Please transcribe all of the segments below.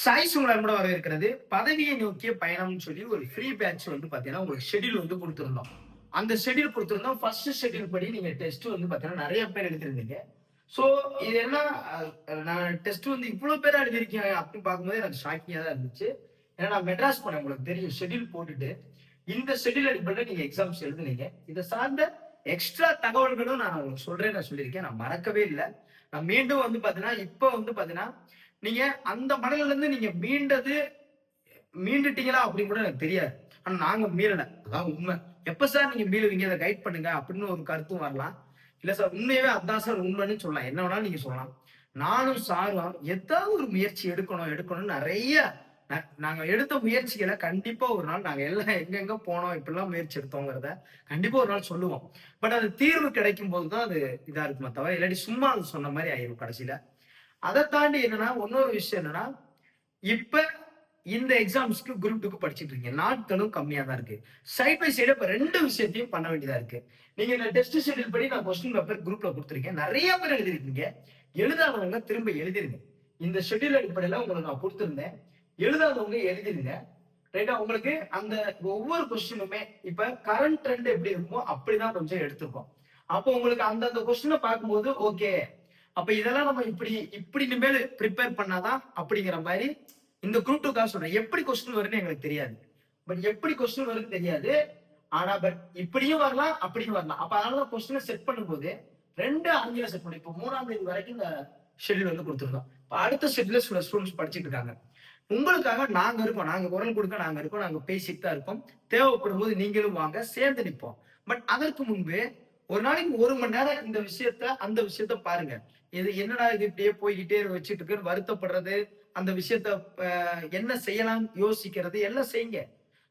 சாய் உங்களை கூட வரவேற்கிறது. பதவியை நோக்கிய பயணம்னு சொல்லி ஒரு ஃப்ரீ பேட்ச் வந்து பாத்தீங்கன்னா உங்களுக்கு ஷெட்யூல் வந்து கொடுத்துருந்தோம். அந்த ஷெடியூல் கொடுத்துருந்தோம். ஃபர்ஸ்ட் ஷெட்யூல் படி நீங்க டெஸ்ட் வந்து பாத்தீங்கன்னா நிறைய பேர் எடுத்திருந்தீங்க. ஸோ இது என்ன நான் டெஸ்ட் வந்து இவ்வளவு பேர் எழுதியிருக்கேன் அப்படின்னு பார்க்கும்போது எனக்கு ஷாக்கிங்காக தான் இருந்துச்சு. ஏன்னா நான் மெட்ராஸ் போனேன் உங்களுக்கு தெரியும். ஷெட்யூல் போட்டுட்டு இந்த ஷெடியூல் அடிப்படையில் நீங்க எக்ஸாம்ஸ் எழுதுனீங்க. இதை சார்ந்த எக்ஸ்ட்ரா தகவல்களும் நான் உங்களுக்கு சொல்றேன் நான் சொல்லியிருக்கேன். நான் மறக்கவே இல்லை. நான் மீண்டும் வந்து பாத்தீங்கன்னா இப்போ வந்து பாத்தீங்கன்னா நீங்க அந்த மடல்ல இருந்து நீங்க மீண்டது மீண்டுட்டீங்களா அப்படின்னு கூட எனக்கு தெரியாது. ஆனா நாங்க மீறல. அதான் உண்மை. எப்ப சார் நீங்க மீளுவீங்க அதை கைட் பண்ணுங்க அப்படின்னு ஒரு கருத்தும் வரலாம். இல்ல சார் உண்மையவே அதான் சார் உண்மைன்னு சொல்லலாம். என்ன வேணாலும் நீங்க சொல்லலாம். நானும் சாரும் ஏதாவது ஒரு முயற்சி எடுக்கணும் எடுக்கணும்னு நிறைய நாங்க எடுத்த முயற்சிகளை கண்டிப்பா ஒரு நாள் நாங்க எல்லாம் எங்கெங்க போனோம் இப்படிலாம் முயற்சி எடுத்தோங்கிறத கண்டிப்பா ஒரு நாள் சொல்லுவோம். பட் அது தீர்வு கிடைக்கும் போதுதான் அது இதா இருக்குமே தவிர இல்லாட்டி சும்மா அது சொன்ன மாதிரி ஆயிரும் கடைசியில. அதை தாண்டி என்னன்னா இன்னொரு விஷயம் என்னன்னா இப்ப இந்த எக்ஸாம்ஸ்க்கு குரூப் டூக்கு படிச்சுட்டு இருக்கீங்க. நாட்களும் கம்மியா தான் இருக்கு. சைட் பை சைடு இப்ப ரெண்டு விஷயத்தையும் பண்ண வேண்டியதா இருக்கு. நீங்க இந்த டெஸ்ட் ஷெடியூல் படி நான் கொஸ்டின் பேப்பர் குரூப்ல கொடுத்துருக்கேன். நிறைய பேர் எழுதிருக்கீங்க எழுதாதவங்க திரும்ப எழுதிருங்க. இந்த ஷெடியூல் அடிப்படையில உங்களுக்கு நான் கொடுத்துருந்தேன். எழுதாதவங்க எழுதிருங்க. ரைட்டா உங்களுக்கு அந்த ஒவ்வொரு கொஸ்டினுமே இப்ப கரண்ட் ட்ரெண்ட் எப்படி இருக்குமோ அப்படிதான் கொஞ்சம் எடுத்துருக்கோம். அப்போ உங்களுக்கு அந்தந்த கொஸ்டினை பார்க்கும்போது ஓகே அப்ப இதெல்லாம் நம்ம இப்படி இப்படி இனிமேல் ப்ரிப்பேர் பண்ணாதான் அப்படிங்கிற மாதிரி இந்த குரூப் டூக்காக சொல்றேன். எப்படி கொஸ்டின் வரும்னு எங்களுக்கு தெரியாது. பட் எப்படி கொஸ்டின் வரும்னு தெரியாது. ஆனா பட் இப்படியும் வரலாம் அப்படியும் வரலாம். அப்ப அதனால கொஸ்டினை செட் பண்ணும்போது ரெண்டு ஆங்கில செட் பண்ணி இப்போ மூணாம் தேதி வரைக்கும் இந்த ஷெட்யூல் வந்து கொடுத்துருக்கோம். இப்போ அடுத்த ஷெட்யூல சில ஸ்டூடெண்ட்ஸ் படிச்சுட்டு இருக்காங்க. உங்களுக்காக நாங்க இருக்கோம். நாங்க குரல் கொடுக்க நாங்க இருக்கோம். நாங்க பேசிட்டு தான் இருக்கோம். தேவைப்படும் போது நீங்களும் வாங்க சேர்ந்து நிற்போம் பட் அதற்கு முன்பு ஒரு நாளைக்கு ஒரு மணி நேரம் இந்த விஷயத்த அந்த விஷயத்த பாருங்க. இது என்னடா இது இப்படியே போய்கிட்டே வச்சுட்டு இருக்குன்னு வருத்தப்படுறது அந்த விஷயத்த என்ன செய்யலாம் யோசிக்கிறது எல்லாம் செய்யுங்க.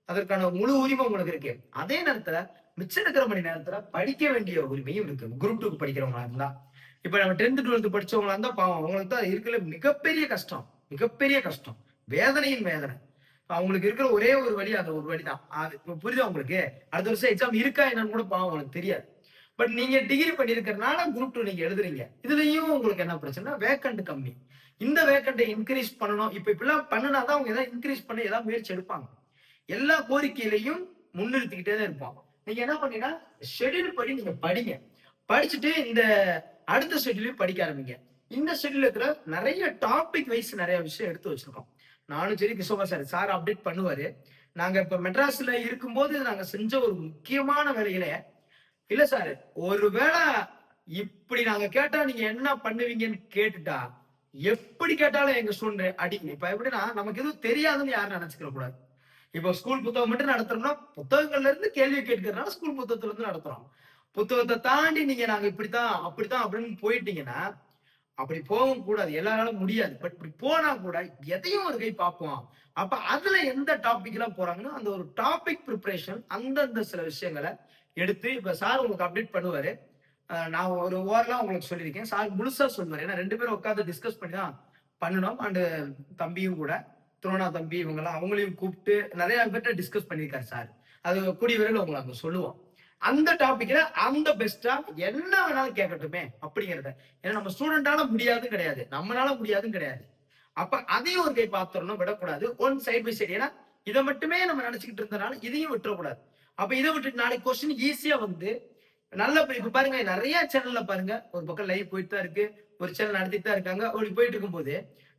அதற்கான முழு உரிமை உங்களுக்கு இருக்கு. அதே நேரத்துல மிச்சம் இருக்கிற மணி நேரத்துல படிக்க வேண்டிய உரிமையும் இருக்கு. குரூப் டூக்கு படிக்கிறவங்களா இருந்தா. இப்ப நம்ம டென்த் டுவெல்த் படிச்சவங்களா இருந்தா பாவம் அவங்களுக்கு தான் இருக்கிற மிகப்பெரிய கஷ்டம். மிகப்பெரிய கஷ்டம். வேதனையின் வேதனை. அவங்களுக்கு இருக்கிற ஒரே ஒரு வழி அந்த ஒரு வழி தான் அது இப்ப புரியுதா உங்களுக்கு? அடுத்த வருஷம் எக்ஸாம் இருக்கா என்னன்னு கூட பாவம் அவங்களுக்கு தெரியாது. பட் நீங்க டிகிரி பண்ணிருக்கிறதுனால குரூப் டூ நீங்க எழுதுறீங்க. இதுலயும் உங்களுக்கு என்ன பிரச்சனை வேக்கண்ட் கம்மி இந்த வேக்கண்ட்டை இன்க்ரீஸ் பண்ணணும். இப்ப இப்படிலாம் பண்ணினாதான் அவங்க ஏதாவது இன்க்ரீஸ் பண்ணி ஏதாவது முயற்சி எடுப்பாங்க. எல்லா கோரிக்கையிலையும் முன்னிறுத்திக்கிட்டே தான் இருப்போம் நீங்க என்ன பண்ணீங்கன்னா ஷெட்யூல் படி நீங்க படிங்க. படிச்சுட்டு இந்த அடுத்த ஷெட்யூலையும் படிக்க ஆரம்பிங்க. இந்த ஷெட்யூல் இருக்கிற நிறைய டாபிக் வைஸ் நிறைய விஷயம் எடுத்து வச்சிருக்கோம். நானும் சரி கிஷோபா சார் சார் அப்டேட் பண்ணுவாரு. நாங்க இப்ப மெட்ராஸ்ல இருக்கும்போது நாங்க செஞ்ச ஒரு முக்கியமான வேலையில இல்ல சார் ஒருவேளை இப்படி நாங்க கேட்டா நீங்க என்ன பண்ணுவீங்கன்னு கேட்டுட்டா எப்படி கேட்டாலும் எங்க ஸ்டூடெண்ட் அடி இப்ப எப்படின்னா நமக்கு எதுவும் தெரியாதுன்னு யாரும் நினைச்சுக்கிற கூடாது. இப்போ ஸ்கூல் புத்தகம் மட்டும் நடத்துறோம்னா புத்தகங்கள்ல இருந்து கேள்வி கேட்கறதுனால ஸ்கூல் புத்தகத்துல இருந்து நடத்துறோம். புத்தகத்தை தாண்டி நீங்க நாங்க இப்படித்தான் அப்படித்தான் அப்படின்னு போயிட்டீங்கன்னா அப்படி போகவும் கூடாது. எல்லாராலும் முடியாது. பட் இப்படி போனா கூட எதையும் ஒரு கை பார்ப்போம். அப்ப அதுல எந்த டாபிக் எல்லாம் போறாங்கன்னா அந்த ஒரு டாபிக் ப்ரிப்பரேஷன் அந்தந்த சில விஷயங்களை எடுத்து இப்ப சார் உங்களுக்கு அப்டேட் பண்ணுவாரு. நான் ஒரு ஓரலாம் உங்களுக்கு சொல்லியிருக்கேன். சார் முழுசா சொல்லுவார். ஏன்னா ரெண்டு பேரும் உட்காந்து டிஸ்கஸ் பண்ணி தான் பண்ணணும். அண்டு தம்பியும் கூட துரோணா தம்பி இவங்கெல்லாம் அவங்களையும் கூப்பிட்டு நிறைய பேர்ட்ட டிஸ்கஸ் பண்ணியிருக்காரு சார். அது கூடிய விரைவில் உங்களை அங்கே சொல்லுவோம். அந்த டாபிக்ல அந்த பெஸ்டா என்ன வேணாலும் கேட்கட்டுமே அப்படிங்கிறத. ஏன்னா நம்ம ஸ்டூடெண்டால முடியாது கிடையாது. நம்மளால முடியாதும் கிடையாது. அப்ப அதையும் ஒரு கை பார்த்துடணும். விடக்கூடாது. ஒன் சைட் பை சைடு ஏன்னா இதை மட்டுமே நம்ம நினைச்சுக்கிட்டு இருந்தனால இதையும் விட்டுறக்கூடாது. அப்ப இதை விட்டுட்டு நாளைக்கு கொஸ்டின் ஈஸியா வந்து நல்ல இப்ப பாருங்க நிறைய சேனல்ல பாருங்க. ஒரு பக்கம் லைவ் போயிட்டு தான் இருக்கு ஒரு சேனல் நடத்திட்டு தான் இருக்காங்க. அப்படி போயிட்டு இருக்கும்போது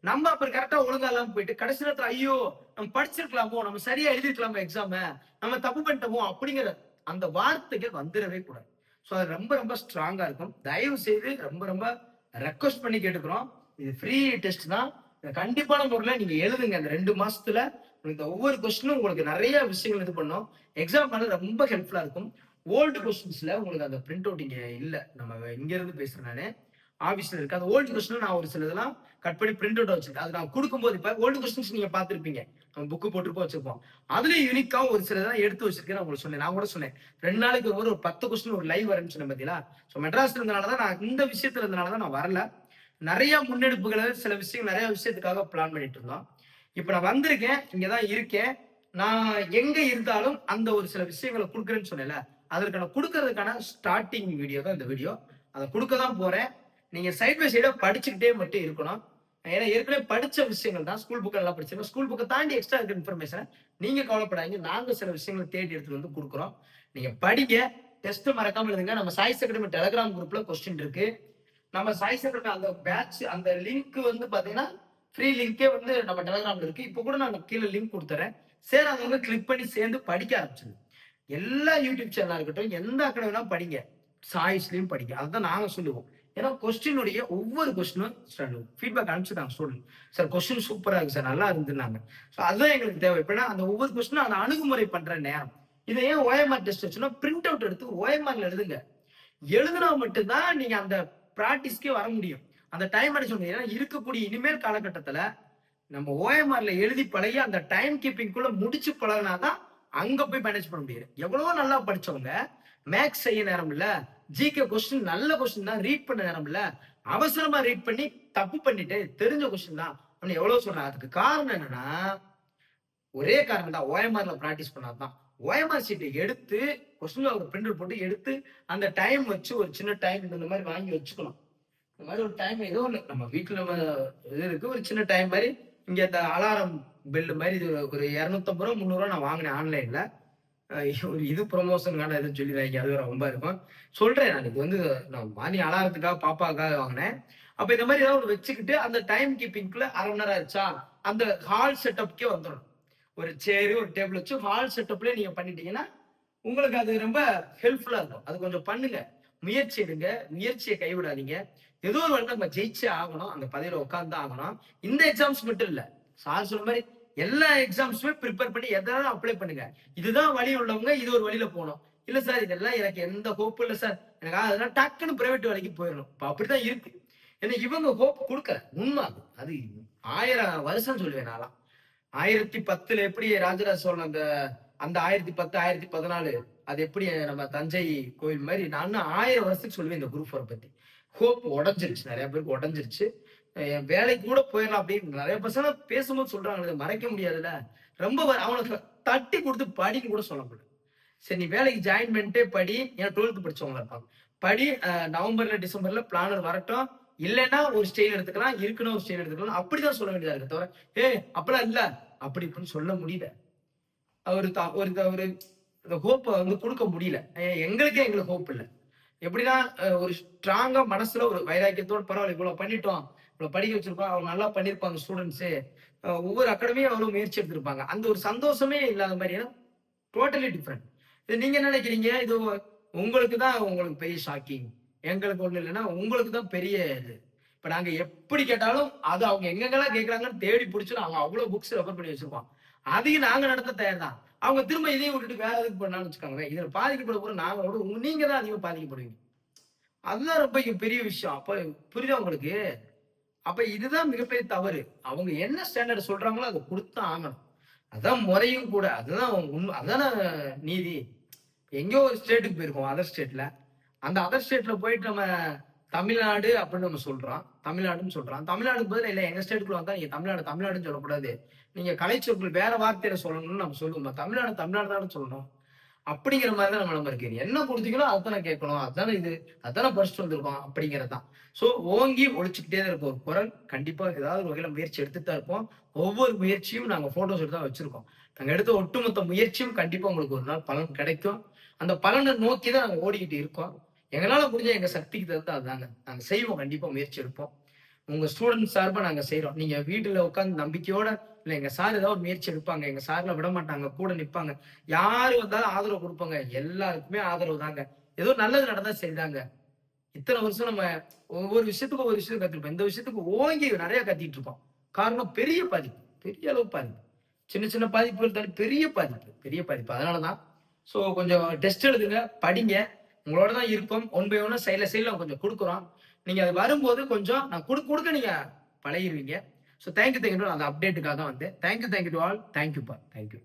நம்ம அப்புறம் கரெக்டா ஒழுங்கா இல்லாம போயிட்டு கடைசி நேரத்துல ஐயோ நம்ம படிச்சிருக்கலாமோ நம்ம சரியா எழுதிருக்கலாமோ எக்ஸாம நம்ம தப்பு பண்ணிட்டோமோ அப்படிங்கிற அந்த வார்த்தைக்கு வந்துடவே கூடாது. ஸோ அது ரொம்ப ரொம்ப ஸ்ட்ராங்கா இருக்கும். தயவு செய்து ரொம்ப ரொம்ப ரெக்வஸ்ட் பண்ணி கேட்டுக்கிறோம். இது ஃப்ரீ டெஸ்ட் தான். கண்டிப்பான முறையில் நீங்க எழுதுங்க. இந்த ரெண்டு மாசத்துல இந்த ஒவ்வொரு கொஸ்டினும் உங்களுக்கு நிறைய விஷயங்கள் இது பண்ணும். எக்ஸாம் பண்ண ரொம்ப ஹெல்ப்ஃபுல்லா இருக்கும். ஓல்டு கொஸ்டின்ஸ்ல உங்களுக்கு அந்த பிரிண்ட் அவுட் இங்க இல்ல. நம்ம இங்க இருந்து பேசுறேன் நானு. ஆபீஸ்ல இருக்கு. அந்த ஓல்டு கொஸ்டின் நான் ஒரு சில இதெல்லாம் கட் பண்ணி பிரிண்ட் அவுட் வச்சிருக்கேன். அது நான் கொடுக்கும்போது இப்ப ஓல்டு கொஸ்டின்ஸ் நீங்க பாத்திருப்பீங்க நம்ம புக்கு போட்டுருப்போம் வச்சிருப்போம். அதுலயும் யூனிக்கா ஒரு சில இதெல்லாம் எடுத்து வச்சிருக்கேன். நான் உங்களுக்கு சொன்னேன். நான் கூட சொன்னேன். ரெண்டு நாளைக்கு ஒரு ஒரு பத்து கொஸ்டின் ஒரு லைவ் வரேன்னு சொன்னேன் பாத்தீங்களா? ஸோ மெட்ராஸ்ல இருந்தனாலதான் நான் இந்த விஷயத்துல இருந்தனாலதான் நான் வரல. நிறைய முன்னெடுப்புகளை சில விஷயம் நிறைய விஷயத்துக்காக பிளான் பண்ணிட்டு இருந்தோம். இப்ப நான் வந்திருக்கேன் இங்கதான் இருக்கேன். நான் எங்க இருந்தாலும் அந்த ஒரு சில விஷயங்களை கொடுக்குறேன்னு சொன்னேன்ல அதற்கான கொடுக்கறதுக்கான ஸ்டார்டிங் வீடியோ தான் இந்த வீடியோ அதை கொடுக்க தான் போறேன். நீங்க சைட் பை சைடா படிச்சுக்கிட்டே மட்டும் இருக்கணும். ஏன்னா ஏற்கனவே படிச்ச விஷயங்கள் தான் ஸ்கூல் புக்கை நல்லா படிச்சிருக்கோம். ஸ்கூல் புக்கை தாண்டி எக்ஸ்ட்ரா இருக்கிற இன்ஃபர்மேஷனை நீங்க கவலைப்படாதீங்க. நாங்க சில விஷயங்களை தேடி எடுத்துட்டு வந்து கொடுக்குறோம். நீங்க படிங்க. டெஸ்ட் மறக்காம எழுதுங்க. நம்ம சாய்ஸ் அகாடமி டெலகிராம் குரூப்ல கொஸ்டின் இருக்கு. நம்ம சாய் அகாடமி அந்த பேட்ச் அந்த லிங்க் வந்து பாத்தீங்கன்னா ஃப்ரீ லிங்கே வந்து நம்ம டெலகிராம்ல இருக்கு. இப்போ கூட நான் கீழே லிங்க் கொடுத்துறேன். சரி அதை வந்து கிளிக் பண்ணி சேர்ந்து படிக்க ஆரம்பிச்சிருங்க. எல்லா யூடியூப் சேனலா இருக்கட்டும் எந்த அகாடமினா படிங்க. சாய்ஸ்லயும் படிங்க. அதுதான் நாங்க சொல்லுவோம். ஏன்னா கொஸ்டினுடைய ஒவ்வொரு கொஸ்டினும் ஃபீட்பேக் அனுப்பிச்சுட்டாங்க ஸ்டூடெண்ட் சார் கொஸ்டின் சூப்பரா இருக்கு சார் நல்லா இருந்துனாங்க ஸோ அதுதான் எங்களுக்கு தேவை. எப்படின்னா அந்த ஒவ்வொரு கொஸ்டினும் அந்த அணுகுமுறை பண்ற நேரம். இதை ஏன் ஓஎம்ஆர் டெஸ்ட் வச்சுன்னா பிரிண்ட் அவுட் எடுத்து ஓஎம்ஆர்ல எழுதுங்க. எழுதுனா மட்டும்தான் நீங்க அந்த ப்ராக்டிஸ்க்கே வர முடியும். அந்த டைம் மேனேஜ் ஏன்னா இருக்கக்கூடிய இனிமேல் காலகட்டத்துல நம்ம ஓஎம்ஆர்ல எழுதி பழகி அந்த டைம் கீப்பிங்குள்ள முடிச்சு பழகினாதான் அங்க போய் மேனேஜ் பண்ண முடியாது எவ்வளவோ நல்லா படிச்சவங்க மேக்ஸ் செய்ய நேரம் இல்ல ஜிகே கொஸ்டின் நல்ல கொஸ்டின் தான் ரீட் பண்ண நேரம் இல்ல அவசரமா ரீட் பண்ணி தப்பு பண்ணிட்டு தெரிஞ்ச கொஸ்டின் தான் அப்படின்னு எவ்வளவு சொல்றேன் அதுக்கு காரணம் என்னன்னா ஒரே காரணம் தான். ஓஎம்ஆர்ல பிராக்டிஸ் பண்ணாதான். ஓஎம்ஆர் சீட்டை எடுத்து கொஸ்டின் ஒரு பிரிண்டர் போட்டு எடுத்து அந்த டைம் வச்சு ஒரு சின்ன டைம் இந்த மாதிரி வாங்கி வச்சுக்கணும். இந்த மாதிரி ஒரு டைம் ஏதோ ஒன்று நம்ம வீட்டில் நம்ம இது இருக்கு ஒரு சின்ன டைம் மாதிரி இங்கே இந்த அலாரம் பில் மாதிரி இது ஒரு இரநூத்தம்பது ரூபா முந்நூறு நான் வாங்கினேன் ஆன்லைனில் ஒரு இது ப்ரொமோஷனுக்கான எதுவும் சொல்லிடுறாங்க அது ரொம்ப இருக்கும். சொல்கிறேன் நான் இது வந்து நான் மானி அலாரத்துக்காக பாப்பாக்காக வாங்கினேன். அப்போ இந்த மாதிரி ஏதாவது ஒன்று வச்சுக்கிட்டு அந்த டைம் கீப்பிங்குள்ள அரை மணி நேரம் ஆச்சா அந்த ஹால் செட்டப்க்கே வந்துடும் ஒரு சேரு ஒரு டேபிள் வச்சு ஹால் செட்டப்லேயே நீங்க பண்ணிட்டீங்கன்னா உங்களுக்கு அது ரொம்ப ஹெல்ப்ஃபுல்லா இருக்கும். அது கொஞ்சம் பண்ணுங்க. முயற்சி எடுங்க. முயற்சியை கைவிடாதீங்க. ஏதோ ஒரு வேலை நம்ம ஜெயிச்சே ஆகணும். அந்த பதவியில் உட்காந்து ஆகணும். இந்த எக்ஸாம்ஸ் மட்டும் இல்லை. சார் சொல்ற மாதிரி எல்லா எக்ஸாம்ஸுமே ப்ரிப்பேர் பண்ணி எதாவது அப்ளை பண்ணுங்க. இதுதான் வழி உள்ளவங்க இது ஒரு வழியில போகணும். இல்ல சார் இதெல்லாம் எனக்கு எந்த ஹோப்பும் இல்லை சார் எனக்கு அதெல்லாம் டக்குன்னு பிரைவேட் வேலைக்கு போயிடணும். இப்போ அப்படிதான் இருக்கு. ஏன்னா இவங்க ஹோப் கொடுக்கல. உண்மை அது. அது ஆயிரம் வருஷம் சொல்லுவேன் நான்லாம். ஆயிரத்தி பத்துல எப்படி ராஜராஜ சோழன் அந்த அந்த ஆயிரத்தி பத்து ஆயிரத்தி பதினாலு அது எப்படி நம்ம தஞ்சை கோயில் மாதிரி நான் ஆயிரம் வருஷத்துக்கு சொல்லுவேன் இந்த குரூப் ஃபோரை பத்தி. ஹோப் உடஞ்சிருச்சு நிறைய பேருக்கு உடஞ்சிருச்சு. என் வேலைக்கு கூட போயிடலாம் அப்படின்னு நிறைய பசங்க பேசும்போது சொல்றாங்க மறைக்க முடியாதுல்ல. ரொம்ப அவனுக்கு தட்டி கொடுத்து படின்னு கூட சொல்ல முடியல. சரி நீ வேலைக்கு ஜாயின் பண்ணிட்டே படி. ஏன்னா டுவெல்த் படிச்சவங்க இருப்பாங்க. படி நவம்பர்ல டிசம்பர்ல பிளானர் வரட்டும். இல்லைன்னா ஒரு ஸ்டைல் எடுத்துக்கலாம் இருக்குன்னா ஒரு ஸ்டைல் எடுத்துக்கலாம். அப்படிதான் சொல்ல வேண்டியதா இருக்கு தவிர ஏ அப்படிலாம் இல்ல. அப்படி இப்படின்னு சொல்ல முடியல. ஒரு த- ஒரு ஒரு இந்த ஹோப்பை வந்து கொடுக்க முடியல. ஏன் எங்களுக்கே எங்களுக்கு ஹோப் இல்லை. எப்படின்னா ஒரு ஸ்ட்ராங்கா மனசுல ஒரு வைராக்கியத்தோடு பரவாயில்ல இவ்வளவு பண்ணிட்டோம். இவ்வளவு படிக்க வச்சிருக்கோம் அவங்க நல்லா பண்ணிருப்பாங்க ஸ்டூடெண்ட்ஸ் ஒவ்வொரு அகாடமியும் அவ்வளவு முயற்சி எடுத்திருப்பாங்க. அந்த ஒரு சந்தோஷமே இல்லாத மாதிரி டோட்டலி டிஃப்ரெண்ட் இது நீங்க நினைக்கிறீங்க? இது உங்களுக்கு தான் உங்களுக்கு பெரிய ஷாக்கிங் எங்களுக்கு ஒண்ணு இல்லைன்னா உங்களுக்கு தான் பெரிய இது. இப்ப நாங்க எப்படி கேட்டாலும் அது அவங்க எங்கெங்கெல்லாம் கேட்கறாங்கன்னு தேடி பிடிச்சிடும் அவங்க அவ்வளவு புக்ஸ் ரெஃபர் பண்ணி வச்சிருக்கோம் அதையும் நாங்க நடத்த தயார் தான் அவங்க திரும்ப இதையும் விட்டுட்டு வேற எதுக்கு பண்ணாலும் வச்சுக்கோங்க இதுல பாதிக்கப்பட போற நாங்க விட நீங்க தான் அதிகமா பாதிக்கப்படுவீங்க அதுதான் ரொம்ப பெரிய விஷயம். அப்ப புரியுதா உங்களுக்கு? அப்ப இதுதான் மிகப்பெரிய தவறு. அவங்க என்ன ஸ்டாண்டர்ட் சொல்றாங்களோ அதை கொடுத்து ஆகணும். அதான் முறையும் கூட. அதுதான் உண்மை. அதான நீதி. எங்கேயோ ஒரு ஸ்டேட்டுக்கு போயிருக்கோம் அதர் ஸ்டேட்ல அந்த அதர் ஸ்டேட்ல போயிட்டு நம்ம தமிழ்நாடு அப்படின்னு நம்ம சொல்றோம். தமிழ்நாடுன்னு சொல்றான் தமிழ்நாடு பதில் இல்ல எங்க ஸ்டேட்டுக்குள்ள வந்தா நீங்க தமிழ்நாடு தமிழ்நாடுன்னு சொல்லக்கூடாது. நீங்க கலைச்சொற்கள் வேற வார்த்தையில சொல்லணும்னு நம்ம சொல்லுவோம். தமிழ்நாடு தமிழ்நாடு தான் சொல்லணும். அப்படிங்கிற மாதிரி தான் நம்ம நம்ம இருக்கு. என்ன கொடுத்தீங்களோ அதுதானே கேட்கணும். அதுதானே இது. அதுதானே படிச்சுட்டு வந்திருக்கோம். அப்படிங்கிறதான் சோ ஓங்கி ஒழிச்சுக்கிட்டே தான் இருக்கும் ஒரு குரல் கண்டிப்பா ஏதாவது ஒரு வகையில முயற்சி எடுத்துட்டு தான் இருப்போம். ஒவ்வொரு முயற்சியும் நாங்க போட்டோஸ் எடுத்து தான் வச்சிருக்கோம். நாங்க எடுத்த ஒட்டுமொத்த முயற்சியும் கண்டிப்பா உங்களுக்கு ஒரு நாள் பலன் கிடைக்கும். அந்த பலனை நோக்கி தான் நாங்க ஓடிக்கிட்டு இருக்கோம். எங்களால் முடிஞ்ச எங்கள் சக்திக்கு தகுந்த அதாங்க நாங்கள் செய்வோம். கண்டிப்பாக முயற்சி எடுப்போம். உங்கள் ஸ்டூடெண்ட் சார்பாக நாங்கள் செய்கிறோம் நீங்கள் வீட்டில் உட்காந்து நம்பிக்கையோட இல்லை எங்கள் சார் ஏதாவது ஒரு முயற்சி எடுப்பாங்க. எங்கள் சாரில் விட மாட்டாங்க கூட நிற்பாங்க யார் வந்தாலும் ஆதரவு கொடுப்பாங்க. எல்லாருக்குமே ஆதரவு தாங்க. ஏதோ நல்லது நடந்தால் செய்தாங்க இத்தனை வருஷம் நம்ம ஒவ்வொரு விஷயத்துக்கும் ஒவ்வொரு விஷயம் கற்றுருப்போம் இந்த விஷயத்துக்கு ஓங்கி நிறைய கத்திட்டு இருப்போம் காரணம் பெரிய பாதிப்பு. பெரிய அளவு பாதிப்பு. சின்ன சின்ன பாதிப்புகள் தாண்டி பெரிய பாதிப்பு. பெரிய பாதிப்பு. அதனால தான் ஸோ கொஞ்சம் டெஸ்ட் எழுதுங்க படிங்க. உங்களோட தான் இருப்போம். ஒன் பை ஒன்னு சைட்ல சைட்ல கொஞ்சம் கொடுக்குறோம். நீங்க அது வரும்போது கொஞ்சம் நான் கொடுக்க கொடுக்க நீங்க பழகிடுவீங்க ஸோ தேங்க்யூ தேங்க்யூ அந்த அப்டேட்டுக்காக தான் வந்து thank you thank you to all தேங்க்யூப்பா தேங்க்யூ